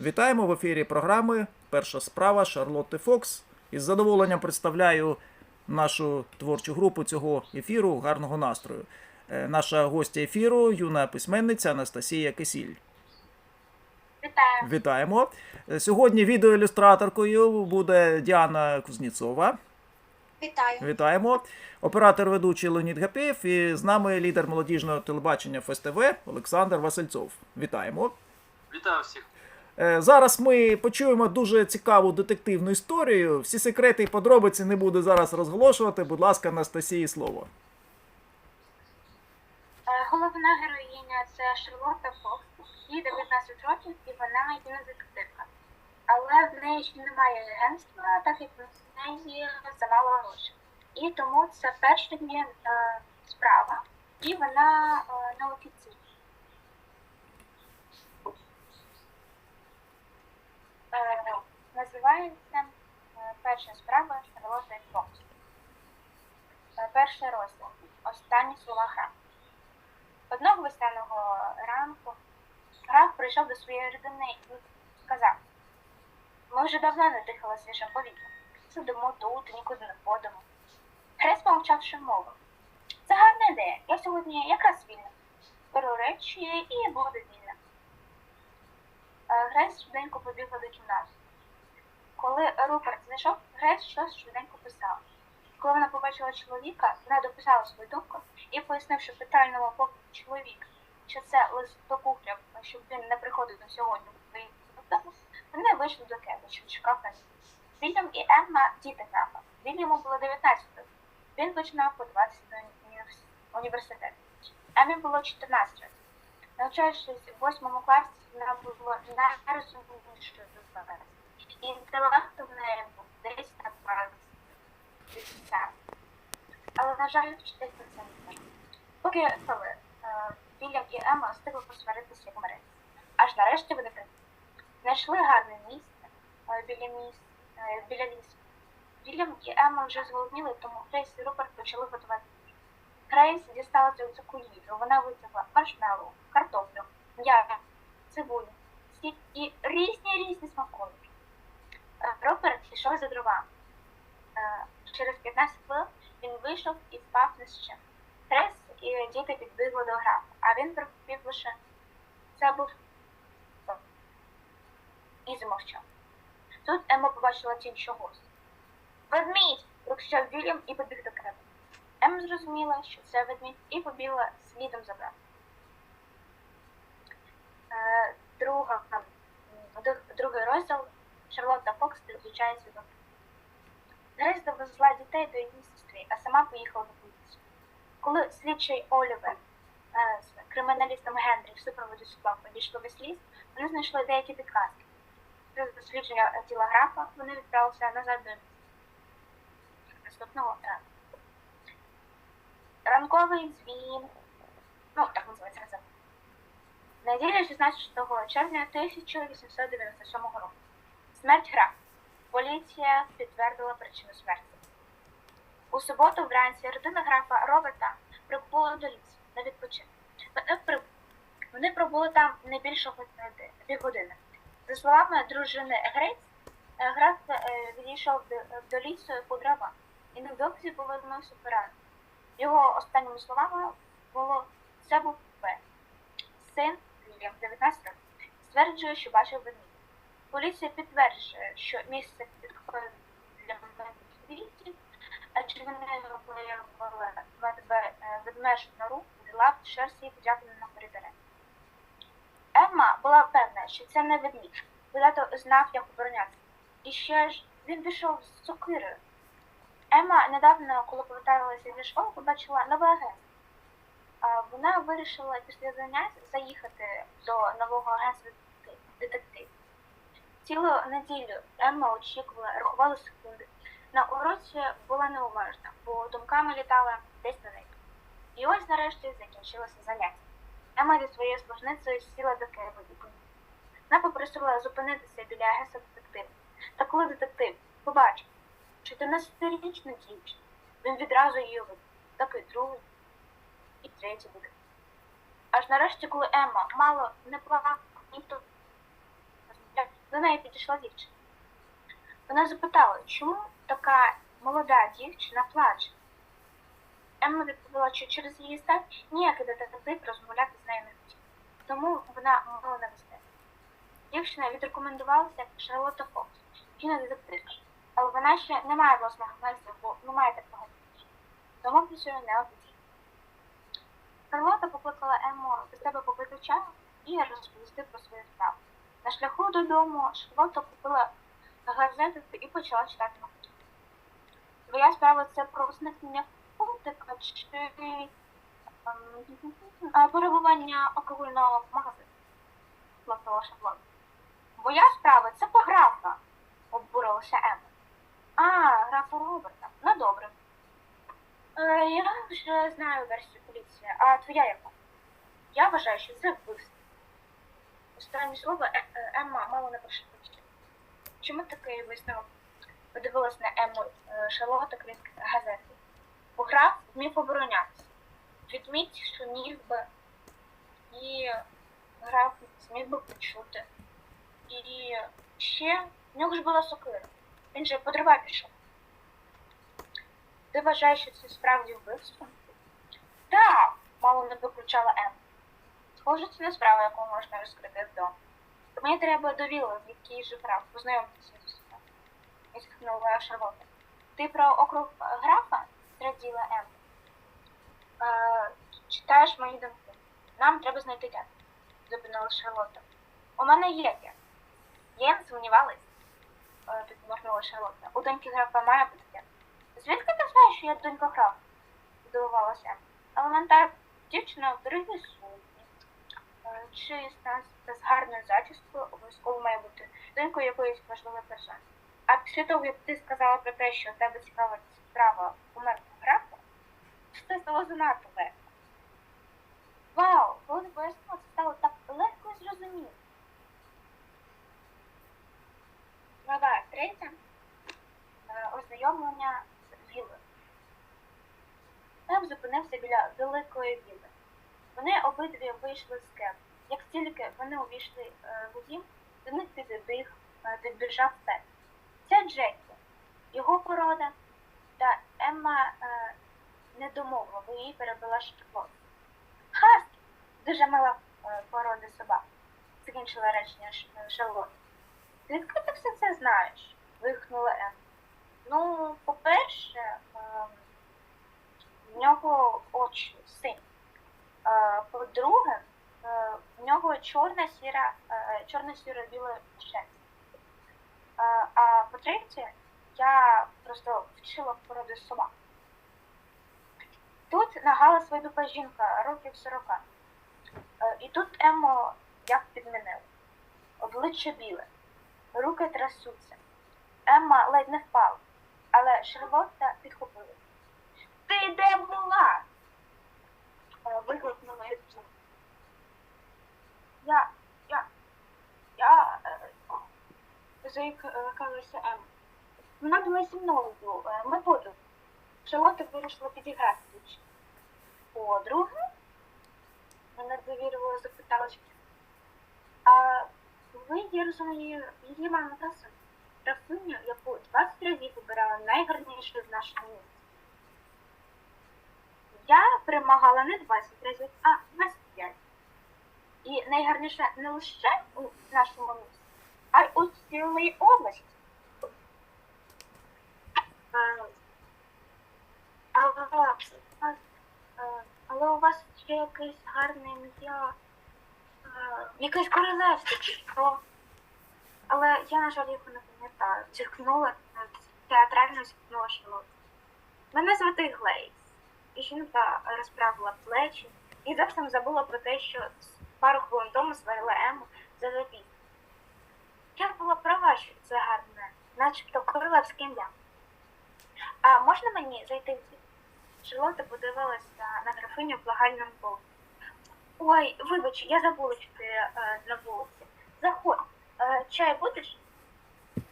Вітаємо в ефірі програми Перша справа Шарлотти Фокс. Із задоволенням представляю нашу творчу групу цього ефіру гарного настрою. Е, Наша гостя ефіру юна письменниця Анастасія Кисіль. Вітаю. Вітаємо. Е, Сьогодні відеоілюстраторкою буде Діана Кузніцова. Вітаю. Вітаємо. Оператор ведучий Леонід Гапєєв і з нами лідер молодіжного телебачення ФСТВ Олександр Васильцов. Вітаємо. Вітаю всіх. Е, Зараз ми почуємо дуже цікаву детективну історію. Всі секрети і подробиці не буду зараз розголошувати. Будь ласка, Анастасії слово. Е, Головна героїня це Шарлотта Фокс. Їй 19 років і вона є детективка. Але в неї ще немає агентства, так як в неї замало грошей. І тому це перша її е, справа, і вона неофіційна. Е, називається е, перша справа Шарлотта Фокс. Е, Перший розділ. Останні слова гра. Одного весняного ранку граф прийшов до своєї родини і сказав: Ми вже давно не дихали свіжим повітрям. Сидимо тут, нікуди не ходимо. Грець помовчавши мовив. Це гарна ідея. Я сьогодні якраз вільна. Беру речі і буду вільна. Е, Грець швиденько побігла до кімнати. Коли Руперт зайшов, Грець щось швиденько писав. Коли вона побачила чоловіка, вона дописала свою думку і пояснивши питальному боку чоловіка, що це лист до кухля, щоб він не приходив до сьогодні вони вийшли до Кеда, що чекав на них. Вільям і Емма діти графа. Вільяму було 19 років. Він починав подаватися до універс- університету. Еммі було 14 років. Навчаючись у восьмому класі, вона була найрозумнішою з нас. І інтелект був десь на 20. Але, на жаль, про це не знає. Поки коли Вільям і Емма встигли посваритися як мирець. Аж нарешті вони. Знайшли гарне місце е, біля міс, е, біля лісу. Вільям і Емма вже зголодніли, тому Грейс і Руперт почали готувати. Грейс дістала цю їжу. Вона витягла маршмеллоу, картоплю, м'ясо, цибулю, сік і різні різні смаколики. Е, Руперт пішов за дровами. Е, Через 15 хвилин він вийшов і впав на ще. Трес і діти підбігли до графа, а він пропів лише це був і замовчав. Тут Емма побачила тінь чогось. Ведмідь! прокричав Вільям і побіг до крепу. Емма зрозуміла, що це ведмідь, і побігла слідом за братом. Е, Друга, другий розділ Шарлотта Фокс приключає свідок. Грейс довезла дітей до її сестри, а сама поїхала до поліції. Коли слідчий Олівер е, з криміналістом Генрі в супроводі судом підійшли весь ліс, вони знайшли деякі підказки. Після дослідження тіла графа вони відправилися назад до міста. Наступного ранку. Ранковий дзвін. Ну, так називається газета. Неділя 16 червня 1897 року. Смерть графа. Поліція підтвердила причину смерті. У суботу вранці родина графа Роберта прибула до лісу на відпочинок. Вони, пробули там не більше години- півгодини. За словами дружини Грець, е, граф е, відійшов до, лісу по дрова і невдовзі повернувся поранений. Його останніми словами було це був П. Син Вільям, 19 років, стверджує, що бачив ведмідя. Поліція підтверджує, що місце підходить для медвідів, а чи вони виявили нору, де лап шерсті подякували на коридорі. Емма була певна, що це не ведмідь, бо тато знав, як оборонятися. І ще ж він пішов з сокирою. Емма недавно, коли поверталася зі школи, побачила нове агентство. Вона вирішила після занять заїхати до нового агентства детективів. Цілу неділю Емма очікувала, рахувала секунди. На уроці була неуважна, бо думками літала десь на неї. І ось нарешті закінчилося заняття. Емма зі своєю служницею сіла до Києва Вона попросила зупинитися біля агентства детективів. Та коли детектив побачив, 14-річна дівчина, він відразу її вибив. Так і другий, і третій детектив. Аж нарешті, коли Емма мало не плакала, ніхто розмовляв неї підійшла дівчина. Вона запитала, чому така молода дівчина плаче. Емма відповіла, що через її стан ніякий детектив розмовляти з нею не хотів. Тому вона мала не вести. Дівчина відрекомендувалася як Шарлотта Фокс, жіна детективка. Але вона ще не має власного агентства, бо не має такого дівчини. Тому працює неофіційно. Шарлотта покликала Емму до себе попити чаю і розповісти про свою справу. На шляху додому Шарлотта купила газету і почала читати новини. Твоя справа це про зникнення пунктика чи ем, перебування алкогольного магазину. Плакала Шарлотта. Моя справа це по графа, обурилася Емма. А, графа Роберта. Ну добре. Е, я вже знаю версію поліції, а твоя яка? Я вважаю, що це вбивство. Останнє слово Е- Е- Емма мало не прошепотіла. Чому такий висновок? Подивилась на Емму е, Шарлотта крізь газети. Граф вмів оборонятися. Відміть, що міг би і граф зміг би почути. І ще в нього ж була сокира. Він же по дрова пішов. Ти вважаєш, що це справді вбивство? Так, мало не виключала Ем. Схоже, це не справа, яку можна розкрити вдома. Мені треба до вілли, в якій жив граф, познайомитися з усіма. Зітхнула Шарлотта. Ти про округ е, графа? зраділа Ем. Е, читаєш мої думки. Нам треба знайти дядь, зупинила Шарлотта. У мене є дядь. Я не сумнівалась, е, підморгнула Шарлотта. У доньки графа має бути дядь. Звідки ти знаєш, що я донька графа? здивувалася. Елементар дівчина в дорогій сукні. Е, Чиста, з гарною зачіскою, обов'язково має бути донькою якоїсь важливої персони. А після того, як ти сказала про те, що в тебе цікава справа умертвого графа, це стало занадто легко. Вау, коли ти пояснила, це стало так легко і зрозуміло. Глава третя. Е, Ознайомлення з вілою. Ем зупинився біля великої віли. Вони обидві вийшли з кеп. Як тільки вони увійшли е, в дім, до них підбіг, е, підбіжав Пет. Це Джекі, його порода, та Емма е, не домовила, бо її перебила Шарлот. Хаскі, дуже мила е, порода собак, закінчила речення Шарлот. Звідки ти все це знаєш? вигукнула Ем. Ну, по-перше, ем, в нього очі сині. Е, По-друге, е, в нього чорна сіра, е, чорна сіра біла шерсть. Е, А по-третє, я просто вчила породи собак. Тут на Галас вийдупа жінка років 40. Е, І тут Емо як підмінив. Обличчя біле, руки трясуться. Емма ледь не впала, але Шарлотта підхопила. Ти де була? Е, Вигукнула дівчина. Я, я, я, е, заїкалася Ем. Вона була зі мною, е, ми подруги. Шарлотта вирішила підіграти. Подруги? Мене довірливо запитала. А ви, я розумію, мама та. Графиню, яку 20 разів обирала найгарнішу в нашому місті. Перемагала не 20 разів, а 25. І найгарніше не лише у нашому місті, а й у цілій області. Але, у вас ще якесь гарне ім'я, якесь королевство чи що. Але я, на жаль, його не пам'ятаю. Зіткнула театрально зіткнула. Мене звати Глейс. І жінка розправила плечі і зовсім забула про те, що пару хвилин тому сварила Ему за запій. Я була права, що це гарне, начебто королевське ім'я. А можна мені зайти в дім? Шарлотта подивилася на графиню в благальному полі. Ой, вибач, я забула, що ти е, на вулиці. Заходь. Е, чай будеш? Е,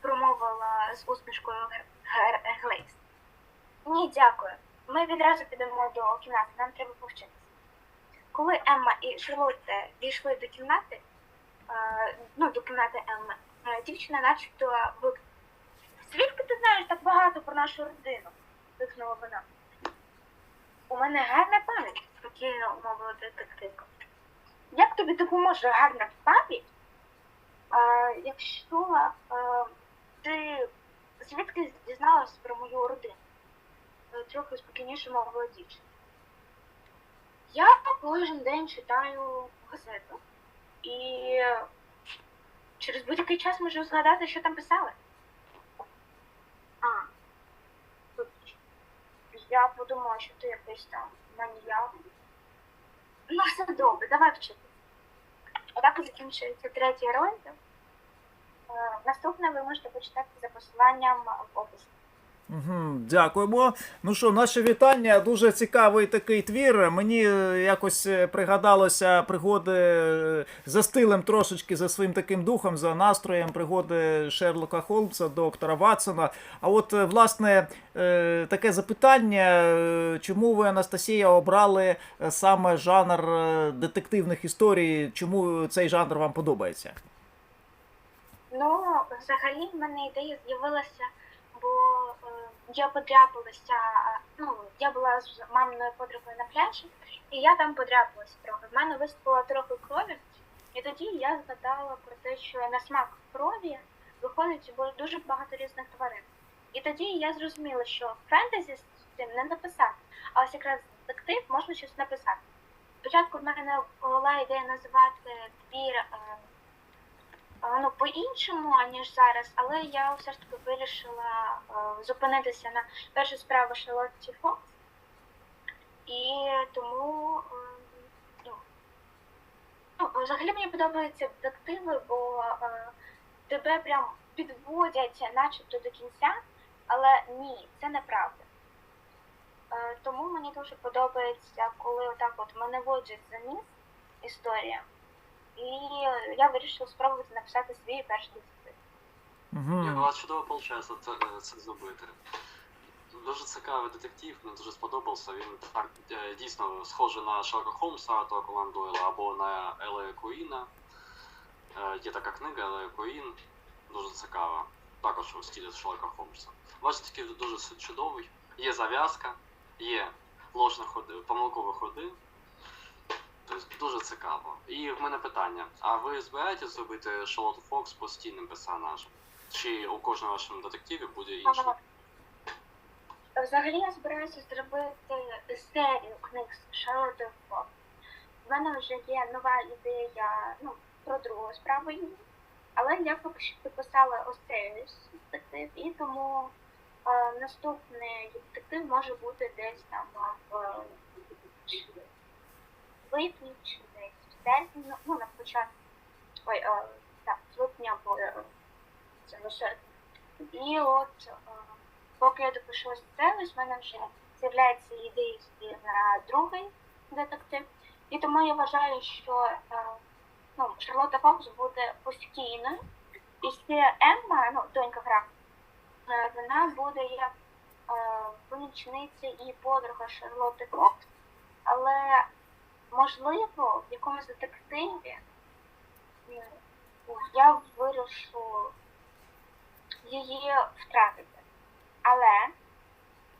промовила з усмішкою Глейс. Ні, дякую. Ми відразу підемо до кімнати, нам треба повчитися. Коли Емма і Шарлотта дійшли до кімнати, е, ну, до кімнати Емми, е, дівчина начебто вик... Звідки ти знаєш так багато про нашу родину? викнула вона. У мене гарна пам'ять, спокійно мовила детективка. Як тобі допоможе гарна пам'ять, е, якщо е, ти звідки дізналась про мою родину? Трохи спокійніше мовила дівчина. Я кожен день читаю газету і через будь-який час можу згадати, що там писали. А, вибач. Я подумала, що ти якийсь там маніяк. Ну, все добре, давай вчити. Отак і закінчується третій розділ. Е, Наступне ви можете почитати за посиланням в описі. Дякуємо. Ну що, наше вітання. Дуже цікавий такий твір. Мені е, якось е, пригадалося пригоди е, за стилем трошечки, за своїм таким духом, за настроєм пригоди Шерлока Холмса, доктора Ватсона. А от, власне, таке запитання: чому ви, Анастасія, обрали саме жанр детективних історій? Чому цей жанр вам подобається? Ну, взагалі, в мене ідея з'явилася, бо е, я подряпалася, е, ну, я була з маминою подругою на пляжі, і я там подряпалася трохи. В мене виступило трохи крові, і тоді я згадала про те, що на смак крові виходить дуже багато різних тварин. І тоді я зрозуміла, що фентезі з цим не написати, а ось якраз детектив можна щось написати. Спочатку в мене була ідея називати твір. Ну, по-іншому, аніж зараз, але я все ж таки вирішила е, зупинитися на першу справу Шарлотті Фокс. І тому е, ну, ну, взагалі мені подобаються детективи, бо е, тебе прям підводять начебто до кінця, але ні, це неправда. Тому мені дуже подобається, коли отак от мене водять за ніс історія. І я вирішила спробувати написати свій перший детектив. Угу. Ні, у вас чудово виходить це, це зробити. Дуже цікавий детектив, мені дуже сподобався. Він так е, дійсно схожий на Шерлока Холмса Конан Дойла або на Елея Куїна. Е, Є така книга Елея Куїн, дуже цікава. Також у стилі Шерлока Холмса. Ваш детектив дуже чудовий. Є зав'язка, є ложні ходи, помилкові ходи. Тобто дуже цікаво. І в мене питання: а ви збираєтесь зробити Шарлотту Фокс постійним персонажем? Чи у кожному вашому детективі буде інший? Взагалі я збираюся зробити серію книг з Шарлотти Фокс. У мене вже є нова ідея ну, про другу справу її, але я поки що підписала ось цей детектив, і тому е, наступний детектив може бути десь там в чи десь в серпні, ну, ну на початку. Ой, е, так, з липня або е, це лише. І от е, поки я допишу ось це, ось в мене вже з'являються ідеї на другий детектив. І тому я вважаю, що е, ну, Шарлотта Фокс буде постійною. І ще Емма, ну, донька графа, е, вона буде як помічниця і подруга Шарлотти Фокс, але можливо в якомусь детективі я вирішу її втратити. Але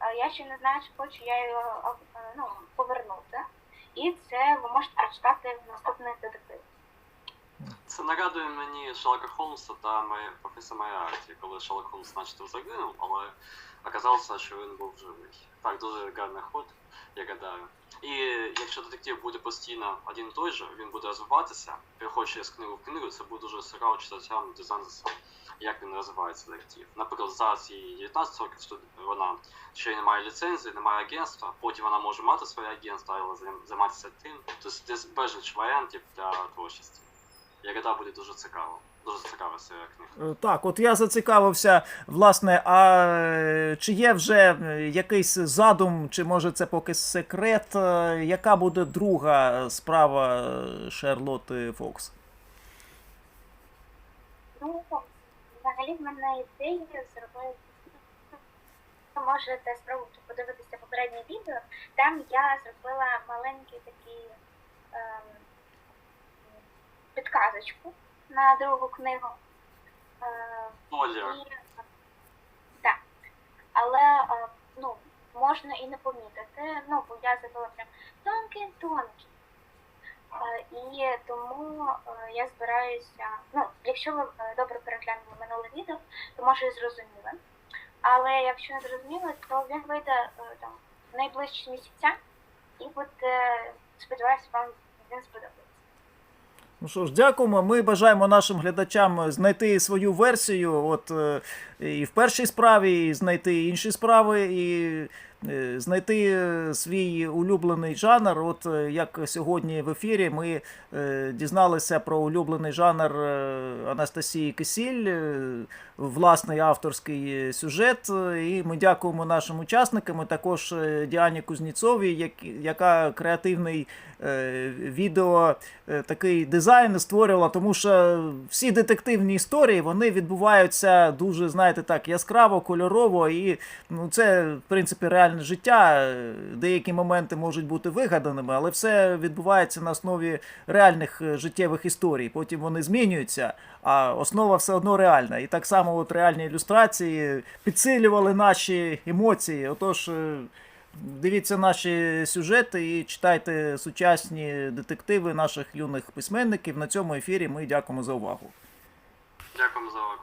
е, я ще не знаю, чи хочу я її е, ну, повернути. І це ви можете прочитати в наступних детективах. Це нагадує мені Шерлока Холмса та моє професора Майарті, коли Шерлок Холмс начебто загинув, але оказалося, що він був живий. Так, дуже гарний ход, я гадаю. І якщо детектив буде постійно один і той же, він буде розвиватися, переходячи з книги в книгу, це буде дуже цікаво читачам дізнатися, як він розвивається детектив. Наприклад, зараз їй 19 років що вона ще не має ліцензії, не має агентства, потім вона може мати своє агентство, але займ- займатися тим. Тобто десь безліч варіантів для творчості. Я гадаю, буде дуже цікаво. Дуже цікава серія книг. Е, Так, от я зацікавився, власне, а е, чи є вже е, якийсь задум, чи може це поки секрет, яка буде друга справа Шарлотти Фокс? Ну, взагалі в мене ідея зробити. Ви можете спробувати подивитися попереднє відео. Там я зробила маленький такий ем, підказочку на другу книгу. Е, і, так. Але е, ну, можна і не помітити, ну, бо я забила прям тонкий-тонкий. Е, І тому е, я збираюся. Ну, якщо ви добре переглянули минуле відео, то може і зрозуміли. Але якщо не зрозуміли, то він вийде е, там в найближчі місяця, і буде, сподіваюся, вам він сподобається. Ну що ж, дякуємо. Ми бажаємо нашим глядачам знайти свою версію. От е, і в першій справі, і знайти інші справи, і е, знайти е, свій улюблений жанр. От е, як сьогодні в ефірі ми дізналися про улюблений жанр Анастасії Кисіль, власний авторський сюжет. І ми дякуємо нашим учасникам, також Діані Кузніцовій, яка креативний відео такий дизайн створювала, тому що всі детективні історії вони відбуваються дуже, знаєте, так яскраво, кольорово, і ну, це, в принципі, реальне життя. Деякі моменти можуть бути вигаданими, але все відбувається на основі реальних е, життєвих історій. Потім вони змінюються, а основа все одно реальна. І так само от реальні ілюстрації підсилювали наші емоції. Отож. е, Дивіться наші сюжети і читайте сучасні детективи наших юних письменників. На цьому ефірі ми дякуємо за увагу. Дякуємо за увагу.